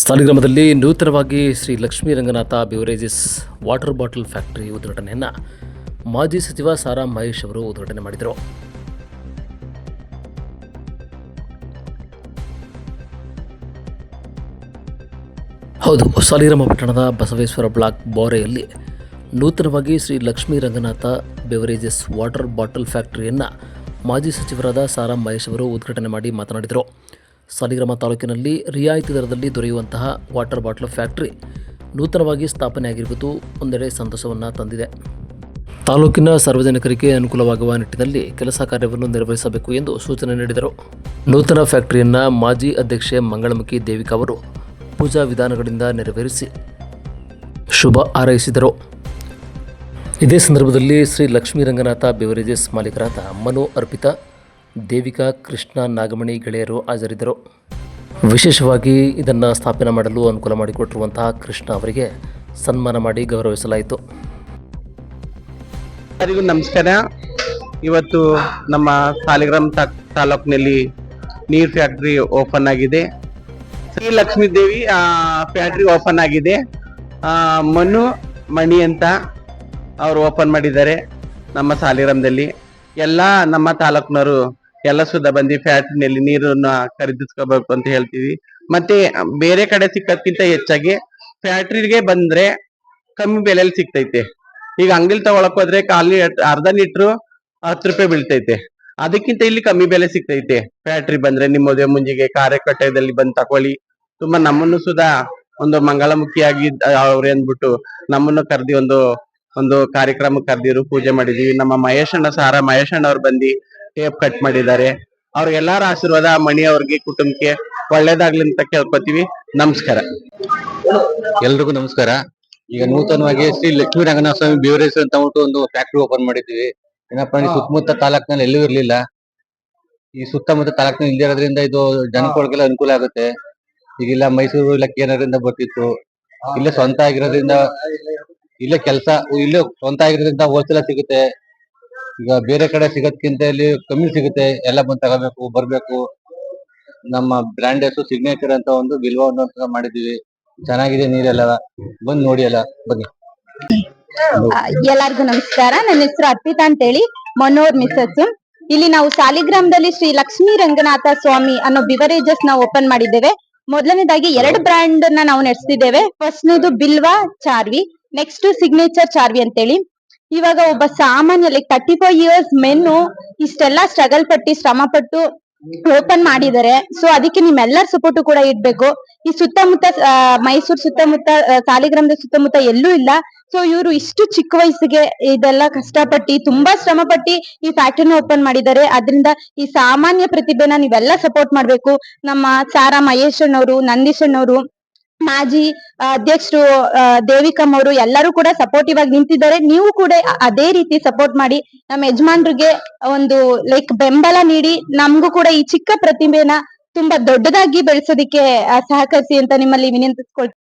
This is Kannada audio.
ಸಾಲಿಗ್ರಾಮದಲ್ಲಿ ನೂತನವಾಗಿ Shri Lakshmi Ranganatha beverages water bottle factory ಉದ್ಘಾಟನೆಯನ್ನು ಮಾಜಿ ಸಚಿವ ಸಾರಾ ಮಹೇಶ್ ಅವರು ಉದ್ಘಾಟನೆ ಮಾಡಿದರು. ಹೌದು, ಸಾಲಿಗ್ರಾಮ ಪಟ್ಟಣದ ಬಸವೇಶ್ವರ ಬ್ಲಾಕ್ ಬೋರೆಯಲ್ಲಿ ನೂತನವಾಗಿ Shri Lakshmi Ranganatha beverages water bottle ಫ್ಯಾಕ್ಟರಿಯನ್ನು ಮಾಜಿ ಸಚಿವರಾದ ಸಾರಾ ಮಹೇಶ್ ಅವರು ಉದ್ಘಾಟನೆ ಮಾಡಿ ಮಾತನಾಡಿದರು. ಸಾಲಿಗ್ರಾಮ ತಾಲೂಕಿನಲ್ಲಿ ರಿಯಾಯಿತಿ ದರದಲ್ಲಿ ದೊರೆಯುವಂತಹ ವಾಟರ್ ಬಾಟ್ಲ್ ಫ್ಯಾಕ್ಟರಿ ನೂತನವಾಗಿ ಸ್ಥಾಪನೆಯಾಗಿರುವುದು ಒಂದೆಡೆ ಸಂತಸವನ್ನು ತಂದಿದೆ. ತಾಲೂಕಿನ ಸಾರ್ವಜನಿಕರಿಗೆ ಅನುಕೂಲವಾಗುವ ನಿಟ್ಟಿನಲ್ಲಿ ಕೆಲಸ ಕಾರ್ಯವನ್ನು ನಿರ್ವಹಿಸಬೇಕು ಎಂದು ಸೂಚನೆ ನೀಡಿದರು. ನೂತನ ಫ್ಯಾಕ್ಟರಿಯನ್ನು ಮಾಜಿ ಅಧ್ಯಕ್ಷೆ ಮಂಗಳಮುಖಿ ದೇವಿಕಾ ಅವರು ಪೂಜಾ ವಿಧಾನಗಳಿಂದ ನೆರವೇರಿಸಿ ಶುಭ ಹಾರೈಸಿದರು. ಇದೇ ಸಂದರ್ಭದಲ್ಲಿ ಶ್ರೀ ಲಕ್ಷ್ಮೀ ರಂಗನಾಥ ಬೆವರೇಜಸ್ ಮಾಲೀಕರಾದ ಮನು ಅರ್ಪಿತಾ ದೇವಿಕಾ, ಕೃಷ್ಣ, ನಾಗಮಣಿ ಗೆಳೆಯರು ಹಾಜರಿದ್ದರು. ವಿಶೇಷವಾಗಿ ಇದನ್ನು ಸ್ಥಾಪನೆ ಮಾಡಲು ಅನುಕೂಲ ಮಾಡಿಕೊಟ್ಟಿರುವಂತಹ ಕೃಷ್ಣ ಅವರಿಗೆ ಸನ್ಮಾನ ಮಾಡಿ ಗೌರವಿಸಲಾಯಿತು. ಎಲ್ಲರಿಗೂ ನಮಸ್ಕಾರ. ಇವತ್ತು ನಮ್ಮ ಸಾಲಿಗ್ರಾಮ್ ತಾ ತಾಲೂಕಿನಲ್ಲಿ ನೀರ್ ಫ್ಯಾಕ್ಟ್ರಿ ಓಪನ್ ಆಗಿದೆ. ಶ್ರೀ ಲಕ್ಷ್ಮೀ ದೇವಿ ಫ್ಯಾಕ್ಟ್ರಿ ಓಪನ್ ಆಗಿದೆ. ಮನು, ಮಣಿ ಅಂತ ಅವರು ಓಪನ್ ಮಾಡಿದ್ದಾರೆ ನಮ್ಮ ಸಾಲಿಗ್ರಾಮದಲ್ಲಿ. ಎಲ್ಲ ನಮ್ಮ ತಾಲೂಕಿನವರು ಎಲ್ಲ ಸುದ ಬಂದಿ ಫ್ಯಾಕ್ಟ್ರಿನಲ್ಲಿ ನೀರನ್ನ ಖರೀದಿಸ್ಕೋಬೇಕು ಅಂತ ಹೇಳ್ತೀವಿ. ಮತ್ತೆ ಬೇರೆ ಕಡೆ ಸಿಕ್ಕದ್ಕಿಂತ ಹೆಚ್ಚಾಗಿ ಫ್ಯಾಕ್ಟ್ರಿಗೆ ಬಂದ್ರೆ ಕಮ್ಮಿ ಬೆಲೆಯಲ್ಲಿ ಸಿಗ್ತೈತೆ. ಈಗ ಅಂಗಡಿಲಿ ತಗೊಳಕ್ ಹೋದ್ರೆ ಕಾಲಿ ಅರ್ಧ ಲೀಟ್ರು ಹತ್ತು ರೂಪಾಯಿ ಬೀಳ್ತೈತೆ. ಅದಕ್ಕಿಂತ ಇಲ್ಲಿ ಕಮ್ಮಿ ಬೆಲೆ ಸಿಗ್ತೈತೆ. ಫ್ಯಾಕ್ಟ್ರಿ ಬಂದ್ರೆ ನಿಮ್ಮ ಮದುವೆ ಮುಂಜಿಗೆ ಕಾರ್ಯಕಟ್ಟೆದಲ್ಲಿ ಬಂದ್ ತಕೊಳ್ಳಿ. ತುಂಬಾ ನಮ್ಮನ್ನು ಸುಧಾ ಒಂದು ಮಂಗಳಮುಖಿಯಾಗಿ ಅವ್ರೆ ಅಂದ್ಬಿಟ್ಟು ನಮ್ಮನ್ನು ಕರ್ದಿ ಒಂದು ಒಂದು ಕಾರ್ಯಕ್ರಮ ಕರ್ದಿರು, ಪೂಜೆ ಮಾಡಿದೀವಿ. ನಮ್ಮ ಮಹೇಶಣ್ಣ, ಸಾರ ಮಹೇಶಣ್ಣ ಅವ್ರು ಬಂದು ಟೇಪ್ ಕಟ್ ಮಾಡಿದ್ದಾರೆ. ಅವ್ರಿಗೆಲ್ಲಾರ ಆಶೀರ್ವಾದ ಮಣಿ ಅವ್ರಿಗೆ ಕುಟುಂಬಕ್ಕೆ ಒಳ್ಳೇದಾಗ್ಲಿ ಅಂತ ಕೇಳ್ಕೊತೀವಿ. ನಮಸ್ಕಾರ. ಎಲ್ರಿಗೂ ನಮಸ್ಕಾರ. ಈಗ ನೂತನವಾಗಿ ಶ್ರೀ ಲಕ್ಷ್ಮೀ ರಂಗನಾಥ ಸ್ವಾಮಿ ಬೇವರೇಜ್ ಅಂತ ಒಂದು ಫ್ಯಾಕ್ಟ್ರಿ ಓಪನ್ ಮಾಡಿದ್ವಿ ಏನಪ್ಪಾ ಸುತ್ತಮುತ್ತ ತಾಲೂಕಿನಲ್ಲಿ ಎಲ್ಲೂ ಇರ್ಲಿಲ್ಲ. ಈ ಸುತ್ತಮುತ್ತ ತಾಲೂಕಿನಲ್ಲಿ ಇಲ್ದೇ ಇರೋದ್ರಿಂದ ಇದು ಜನಗಳಿಗೆಲ್ಲ ಅನುಕೂಲ ಆಗುತ್ತೆ. ಈಗಿಲ್ಲ ಮೈಸೂರು ಇಲ್ಲ ಏನಾದ್ರಿಂದ ಬರ್ತಿತ್ತು. ಇಲ್ಲೇ ಸ್ವಂತ ಆಗಿರೋದ್ರಿಂದ ಇಲ್ಲೇ ಕೆಲಸ ಇಲ್ಲೇ ಸ್ವಂತ ಆಗಿರೋದ್ರಿಂದ ಹೋಲ್ಸೆಲ್ ಸಿಗುತ್ತೆ. ಈಗ ಬೇರೆ ಕಡೆ ಸಿಗೋದ್ಕಿಂತ ಇಲ್ಲಿ ಕಮ್ಮಿ ಸಿಗುತ್ತೆ. ಎಲ್ಲ ಬಂದು ತಗೋಬೇಕು, ಬರ್ಬೇಕು. ನಮ್ಮ ಬ್ರ್ಯಾಂಡ್ ಹೆಸರು ಸಿಗ್ನೇಚರ್ ಅಂತ ಒಂದು ಬಿಲ್ವ ಅಂತ ಮಾಡಿದೀವಿ ಚೆನ್ನಾಗಿದೆ ನೀರೆಲ್ಲ. ಬಂದ್ ನೋಡಿ ಎಲ್ಲ ಬನ್ನಿ ಎಲ್ಲರಿಗು ನಮಸ್ಕಾರ. ನನ್ನ ಹೆಸರು ಅರ್ಪಿತಾ ಅಂತೇಳಿ. ಮನೋಹರ್ ಮಿಸಸ್ ಇಲ್ಲಿ ನಾವು ಸಾಲಿಗ್ರಾಮದಲ್ಲಿ ಶ್ರೀ ಲಕ್ಷ್ಮೀ ರಂಗನಾಥ ಸ್ವಾಮಿ ಅನ್ನೋ ಬಿವರೇಜಸ್ ನಾವು ಓಪನ್ ಮಾಡಿದ್ದೇವೆ. ಮೊದಲನೇದಾಗಿ ಎರಡು ಬ್ರ್ಯಾಂಡ್ನ ನಾವು ನಡೆಸ್ತಿದ್ದೇವೆ. First Bilva Charvi next signature Charvi ಅಂತೇಳಿ. ಇವಾಗ ಒಬ್ಬ ಸಾಮಾನ್ಯ ಲೈಕ್ ತರ್ಟಿ ಫೈವ್ ಇಯರ್ಸ್ ಮೆನ್ನು ಇಷ್ಟೆಲ್ಲ ಸ್ಟ್ರಗಲ್ ಪಟ್ಟಿ ಶ್ರಮ ಪಟ್ಟು ಓಪನ್ ಮಾಡಿದ್ದಾರೆ. ಸೊ ಅದಕ್ಕೆ ನಿಮ್ಮೆಲ್ಲರ ಸಪೋರ್ಟ್ ಕೂಡ ಇಡ್ಬೇಕು. ಈ ಸುತ್ತಮುತ್ತ ಮೈಸೂರು ಸುತ್ತಮುತ್ತ ಸಾಲಿಗ್ರಾಮದ ಸುತ್ತಮುತ್ತ ಎಲ್ಲೂ ಇಲ್ಲ. ಸೊ ಇವರು ಇಷ್ಟು ಚಿಕ್ಕ ವಯಸ್ಸಿಗೆ ಇದೆಲ್ಲ ಕಷ್ಟಪಟ್ಟು, ತುಂಬಾ ಶ್ರಮ ಪಟ್ಟಿ ಈ ಫ್ಯಾಕ್ಟರಿನ ಓಪನ್ ಮಾಡಿದ್ದಾರೆ. ಅದರಿಂದ ಈ ಸಾಮಾನ್ಯ ಪ್ರತಿಭೆನ ನೀವೆಲ್ಲ ಸಪೋರ್ಟ್ ಮಾಡ್ಬೇಕು. ನಮ್ಮ ಸಾರಾ ಮಹೇಶ್ ಅಣ್ಣವರು ನಂದೀಶ್ ಅಣ್ಣವರು ಮಾಜಿ ಅಧ್ಯಕ್ಷರು ದೇವಿಕಮ್ ಅವರು ಎಲ್ಲರೂ ಕೂಡ ಸಪೋರ್ಟಿವ್ ಆಗಿ ನಿಂತಿದ್ದಾರೆ. ನೀವು ಕೂಡ ಅದೇ ರೀತಿ ಸಪೋರ್ಟ್ ಮಾಡಿ ನಮ್ಮ ಯಜಮಾನ್ರಿಗೆ ಒಂದು ಲೈಕ್ ಬೆಂಬಲ ನೀಡಿ ನಮಗೂ ಕೂಡ ಈ ಚಿಕ್ಕ ಪ್ರತಿಭೆನ ತುಂಬಾ ದೊಡ್ಡದಾಗಿ ಬೆಳೆಸೋದಿಕ್ಕೆ ಸಹಕರಿಸಿ ಅಂತ ನಿಮ್ಮಲ್ಲಿ ವಿನಂತಿಸ್ಕೊಳ್ತೀನಿ